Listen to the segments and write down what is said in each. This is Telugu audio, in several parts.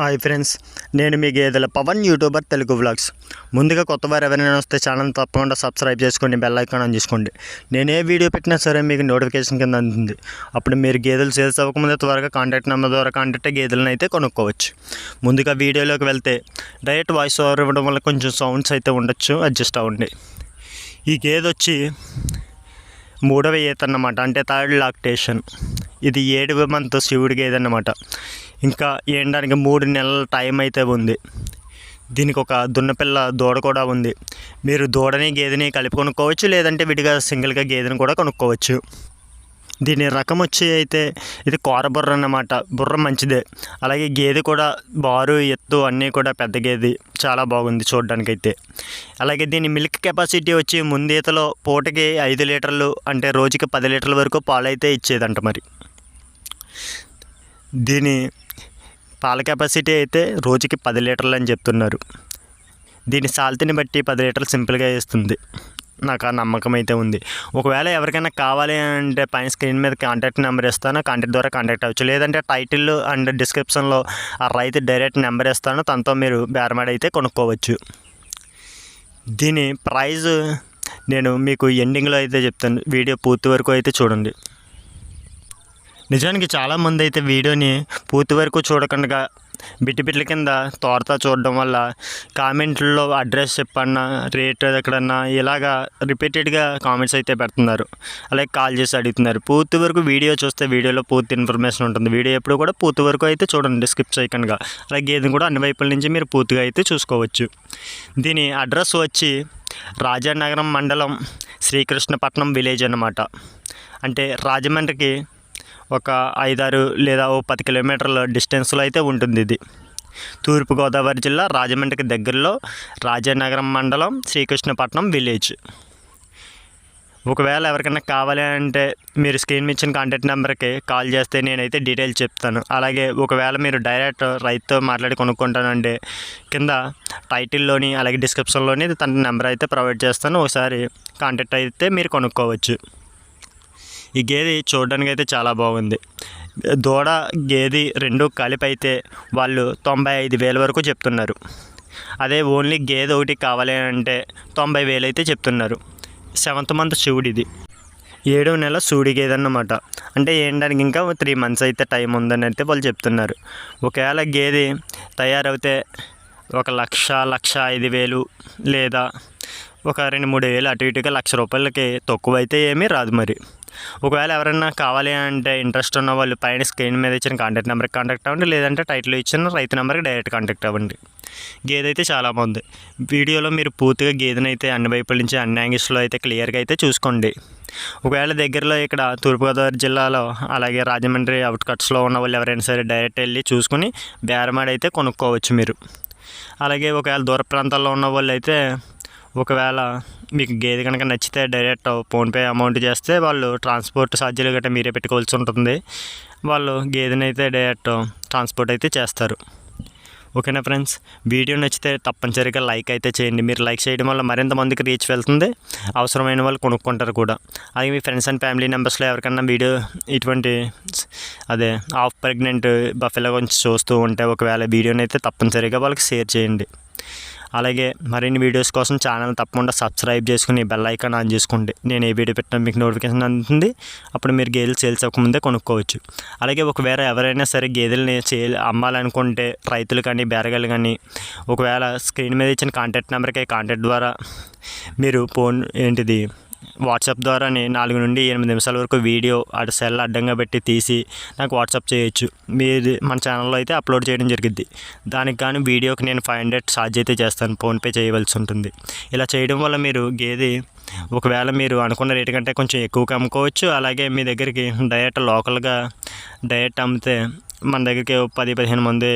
హాయ్ ఫ్రెండ్స్ నేను మీ గేదెల పవన్ యూట్యూబర్ తెలుగు వ్లాగ్స్. ముందుగా కొత్త వారు ఎవరైనా వస్తే ఛానల్ తప్పకుండా సబ్స్క్రైబ్ చేసుకోండి బెల్ ఐకాన్ ఆన్ చేసుకోండి. నేను ఏ వీడియో పెట్టినా సరే మీకు నోటిఫికేషన్ కింద అందుతుంది. అప్పుడు మీరు గేదెలు సేల్స్ అవ్వకముందే త్వరగా కాంటాక్ట్ నెంబర్ ద్వారా కాంటాక్ట్ గేదెలను అయితే కొనుక్కోవచ్చు. ముందుగా వీడియోలోకి వెళ్తే డైరెక్ట్ వాయిస్ ఓవర్ ఇవ్వడం వల్ల కొంచెం సౌండ్స్ అయితే ఉండొచ్చు అడ్జస్ట్ అవ్వండి. ఈ గేదె వచ్చి మూడవ ఈత అన్నమాట అంటే థర్డ్ లాక్టేషన్. ఇది ఏడవ మంత్ శివుడి గేదె అన్నమాట ఇంకా ఏండానికి మూడు నెలల టైం అయితే ఉంది. దీనికి ఒక దున్నపిల్ల దూడ కూడా ఉంది. మీరు దూడని గేదెని కలిపి కొనుక్కోవచ్చు లేదంటే విడిగా సింగిల్గా గేదెని కూడా కొనుక్కోవచ్చు. దీని రకం వచ్చి అయితే ఇది కోర బుర్ర అన్నమాట. బుర్ర మంచిదే. అలాగే గేదె కూడా బారు ఎత్తు అన్నీ కూడా పెద్ద గేదె. చాలా బాగుంది చూడ్డానికైతే. అలాగే దీని మిల్క్ కెపాసిటీ వచ్చి ముందీతలో పూటకి ఐదు లీటర్లు అంటే రోజుకి పది లీటర్ల వరకు పాలు అయితే ఇచ్చేదంట మరి. దీని పాల కెపాసిటీ అయితే రోజుకి పది లీటర్లు అని చెప్తున్నారు. దీని సాల్తీని బట్టి పది లీటర్లు సింపుల్గా వేస్తుంది. నాకు ఆ నమ్మకం అయితే ఉంది. ఒకవేళ ఎవరికైనా కావాలి అంటే పైన స్క్రీన్ మీద కాంటాక్ట్ నెంబర్ ఇస్తాను కాంటాక్ట్ ద్వారా కాంటాక్ట్ అవ్వచ్చు. లేదంటే టైటిల్ అండ్ డిస్క్రిప్షన్లో ఆ రైతు డైరెక్ట్ నెంబర్ ఇస్తాను తనతో మీరు బేరమాడి అయితే కొనుక్కోవచ్చు. దీని ప్రైజ్ నేను మీకు ఎండింగ్లో అయితే చెప్తాను. వీడియో పూర్తి వరకు అయితే చూడండి. నిజానికి చాలామంది అయితే వీడియోని పూర్తి వరకు చూడకుండా బిట్టిబిట్ల కింద తోరతా చూడడం వల్ల కామెంట్లో అడ్రస్ చెప్పన్నా రేట్ ఎక్కడన్నా ఇలాగా రిపీటెడ్గా కామెంట్స్ అయితే పెడుతున్నారు. అలాగే కాల్ చేసి అడుగుతున్నారు. పూర్తి వరకు వీడియో చూస్తే వీడియోలో పూర్తి ఇన్ఫర్మేషన్ ఉంటుంది. వీడియో ఎప్పుడు కూడా పూర్తి వరకు అయితే చూడండి స్కిప్ చేయకుండా అలాగే ఇది కూడా అన్ని వైపుల నుంచి మీరు పూర్తిగా అయితే చూసుకోవచ్చు. దీని అడ్రస్ వచ్చి రాజానగరం మండలం శ్రీకృష్ణపట్నం విలేజ్ అన్నమాట. అంటే రాజమండ్రికి ఒక ఐదారు లేదా ఓ పది కిలోమీటర్ల డిస్టెన్స్లో అయితే ఉంటుంది ఇది. తూర్పుగోదావరి జిల్లా రాజమండ్రికి దగ్గరలో రాజానగరం మండలం శ్రీకృష్ణపట్నం విలేజ్. ఒకవేళ ఎవరికైనా కావాలి అంటే మీరు స్క్రీన్ ఇచ్చిన కాంటాక్ట్ నెంబర్కి కాల్ చేస్తే నేనైతే డీటెయిల్స్ చెప్తాను. అలాగే ఒకవేళ మీరు డైరెక్ట్ రైతుతో మాట్లాడి కొనుక్కుంటానంటే కింద టైటిల్లోని అలాగే డిస్క్రిప్షన్లోని తన నెంబర్ అయితే ప్రొవైడ్ చేస్తాను. ఒకసారి కాంటాక్ట్ అయితే మీరు కొనుక్కోవచ్చు. ఈ గేదె చూడడానికి అయితే చాలా బాగుంది. దూడ గేదె రెండు కలిపి అయితే వాళ్ళు తొంభై ఐదు వేల వరకు చెప్తున్నారు. అదే ఓన్లీ గేదె ఒకటి కావాలి అంటే తొంభై వేలు అయితే చెప్తున్నారు. సెవెంత్ మంత్ శివుడిది. ఏడవ నెల సూడి గేదె అన్నమాట అంటే ఏంటానికి ఇంకా త్రీ మంత్స్ అయితే టైం ఉందని అయితే వాళ్ళు చెప్తున్నారు. ఒకవేళ గేదె తయారవుతే ఒక లక్ష లక్ష ఐదు వేలు లేదా ఒక రెండు మూడు వేలు అటు ఇటుగా లక్ష రూపాయలకి తక్కువ అయితే ఏమీ రాదు మరి. ఒకవేళ ఎవరైనా కావాలి అంటే ఇంట్రెస్ట్ ఉన్న వాళ్ళు పైన స్క్రీన్ మీద ఇచ్చిన కాంటాక్ట్ నెంబర్కి కాంటాక్ట్ అవ్వండి లేదంటే టైటిల్ ఇచ్చిన రైతు నెంబర్కి డైరెక్ట్ కాంటాక్ట్ అవ్వండి. గేదె అయితే చాలా బాగుంది. వీడియోలో మీరు పూర్తిగా గేదెని అయితే అన్ని వైపుల నుంచి అన్ని యాంగిల్స్లో అయితే క్లియర్గా అయితే చూసుకోండి. ఒకవేళ దగ్గరలో ఇక్కడ తూర్పుగోదావరి జిల్లాలో అలాగే రాజమండ్రి అవుట్కట్స్లో ఉన్న వాళ్ళు ఎవరైనా సరే డైరెక్ట్ వెళ్ళి చూసుకుని బేరమాడైతే అయితే కొనుక్కోవచ్చు మీరు. అలాగే ఒకవేళ దూర ప్రాంతాల్లో ఉన్న వాళ్ళు అయితే ఒకవేళ మీకు గేదె కనుక నచ్చితే డైరెక్ట్ ఫోన్పే అమౌంట్ చేస్తే వాళ్ళు ట్రాన్స్పోర్ట్ ఛార్జీలు గట్రా మీరే పెట్టుకోవాల్సి ఉంటుంది. వాళ్ళు గేదెని అయితే డైరెక్ట్ ట్రాన్స్పోర్ట్ అయితే చేస్తారు. ఓకేనా ఫ్రెండ్స్? వీడియో నచ్చితే తప్పనిసరిగా లైక్ అయితే చేయండి. మీరు లైక్ చేయడం వల్ల మరింత మందికి రీచ్ వెళ్తుంది. అవసరమైన వాళ్ళు కొనుక్కుంటారు కూడా. అలాగే మీ ఫ్రెండ్స్ అండ్ ఫ్యామిలీ మెంబర్స్లో ఎవరికన్నా వీడియో ఇటువంటి అదే హాఫ్ ప్రెగ్నెంట్ బఫెలో కొంచెం చూస్తూ ఉంటే ఒకవేళ వీడియోని అయితే తప్పనిసరిగా వాళ్ళకి షేర్ చేయండి. అలాగే మరిన్ని వీడియోస్ కోసం ఛానల్ తప్పకుండా సబ్స్క్రైబ్ చేసుకుని బెల్ ఐకాన్ ఆన్ చేసుకోండి. నేను ఏ వీడియో పెట్టినా మీకు నోటిఫికేషన్ అందుతుంది. అప్పుడు మీరు గేదెలు సేల్స్ అవ్వకముందే కొనుక్కోవచ్చు. అలాగే ఒకవేళ ఎవరైనా సరే గేదెలని సేల్ అమ్మాలనుకుంటే రైతులు కానీ బేరగాళ్ళు కానీ ఒకవేళ స్క్రీన్ మీద ఇచ్చిన కాంటాక్ట్ నెంబర్కి కాంటాక్ట్ ద్వారా మీరు ఫోన్ ఏంటిది వాట్సాప్ ద్వారానే నాలుగు నుండి ఎనిమిది నిమిషాల వరకు వీడియో అటు సెల్ అడ్డంగా పెట్టి తీసి నాకు వాట్సాప్ చేయొచ్చు. మీది మన ఛానల్లో అయితే అప్లోడ్ చేయడం జరిగింది దానికి కానీ వీడియోకి నేను ఫైవ్ హండ్రెడ్ ఛార్జ్ అయితే చేస్తాను. ఫోన్పే చేయవలసి ఉంటుంది. ఇలా చేయడం వల్ల మీరు గేది ఒకవేళ మీరు అనుకున్న రేటు కంటే కొంచెం ఎక్కువగా అమ్ముకోవచ్చు. అలాగే మీ దగ్గరికి డైరెక్ట్ లోకల్గా డైరెక్ట్ అమ్మితే మన దగ్గరికి పది పదిహేను మంది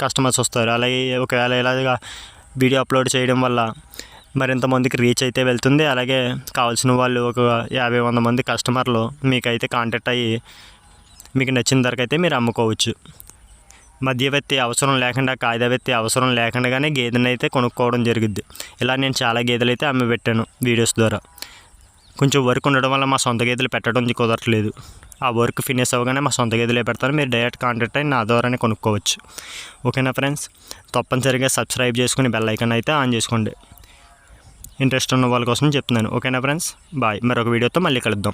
కస్టమర్స్ వస్తారు. అలాగే ఒకవేళ ఇలాగా వీడియో అప్లోడ్ చేయడం వల్ల మరింతమందికి రీచ్ అయితే వెళ్తుంది. అలాగే కావాల్సిన వాళ్ళు ఒక యాభై వంద మంది కస్టమర్లు మీకైతే కాంటాక్ట్ అయ్యి మీకు నచ్చిన ధరకైతే మీరు అమ్ముకోవచ్చు. మధ్యవర్తి అవసరం లేకుండా కాయిదావ్యక్తి అవసరం లేకుండానే గేదెని అయితే కొనుక్కోవడం జరిగింది ఇలా నేను చాలా గేదెలు అయితే అమ్మి పెట్టాను వీడియోస్ ద్వారా. కొంచెం వర్క్ ఉండడం వల్ల మా సొంత గేదెలు పెట్టడం కుదరట్లేదు. ఆ వర్క్ ఫినిష్ అవ్వగానే మా సొంత గేదెలే పెడతాను మీరు డైరెక్ట్ కాంటాక్ట్ అయ్యి నా ద్వారానే కొనుక్కోవచ్చు. ఓకేనా ఫ్రెండ్స్ తప్పనిసరిగా సబ్స్క్రైబ్ చేసుకుని బెల్ అయితే ఆన్ చేసుకోండి. ఇంట్రెస్ట్ ఉన్న వాళ్ళ కోసం చెప్తున్నాను. ఓకేనా ఫ్రెండ్స్? బాయ్. మరొక వీడియోతో మళ్ళీ కలుద్దాం.